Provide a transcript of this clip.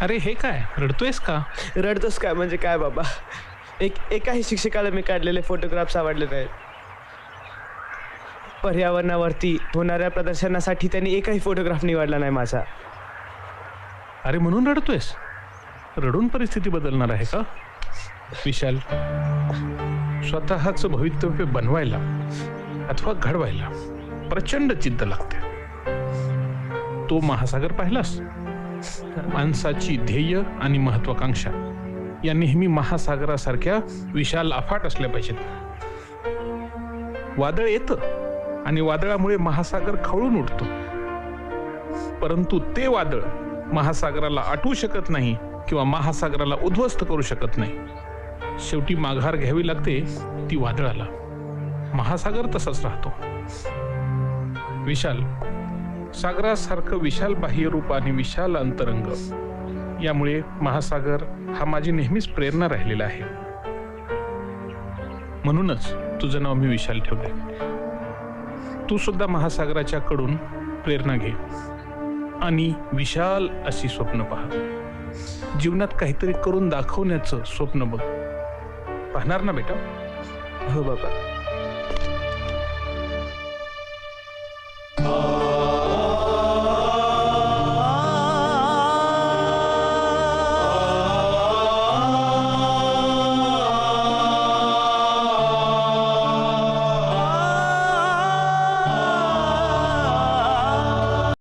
अरे हे काय? रडतोयस का? रडतोस काय? म्हणजे काय बाबा? एक एकाही शिक्षकाला मी काढलेले फोटोग्राफ्स आवडले नाहीत. पर्यावरणावरती होणाऱ्या प्रदर्शनासाठी त्यांनी एकही फोटोग्राफ निवडला नाही माझा. अरे म्हणून रडतोयस? रडून परिस्थिती बदलणार आहे का? विशाल स्वतःच भवितव्य बनवायला अथवा घडवायला प्रचंड चिंत लागते. तो महासागर पाहिलास? माणसाची ध्येय आणि महत्वाकांक्षा या नेहमी महासागरासारख्या विशाल अफाट असल्या पाहिजेत. वादळ येतं आणि वादळामुळे महासागर खवळून उठतो परंतु ते वादळ महासागराला आटवू शकत नाही किंवा महासागराला उद्ध्वस्त करू शकत नाही. शेवटी माघार घ्यावी लागते ती वादळाला. महासागर तसाच राहतो. विशाल सागरासारखं विशाल बाह्यरूप आणि विशाल अंतरंग. यामुळे महासागर हा माझी नेहमीच प्रेरणा राहिलेला आहे. म्हणूनच तुझं नाव मी विशाल ठेवले तू सुद्धा महासागराच्या कडून प्रेरणा घे आणि विशाल अशी स्वप्न पहा. जीवनात काहीतरी करून दाखवण्याचं स्वप्न बघ. पाहणार ना बेटा? हो बाबा.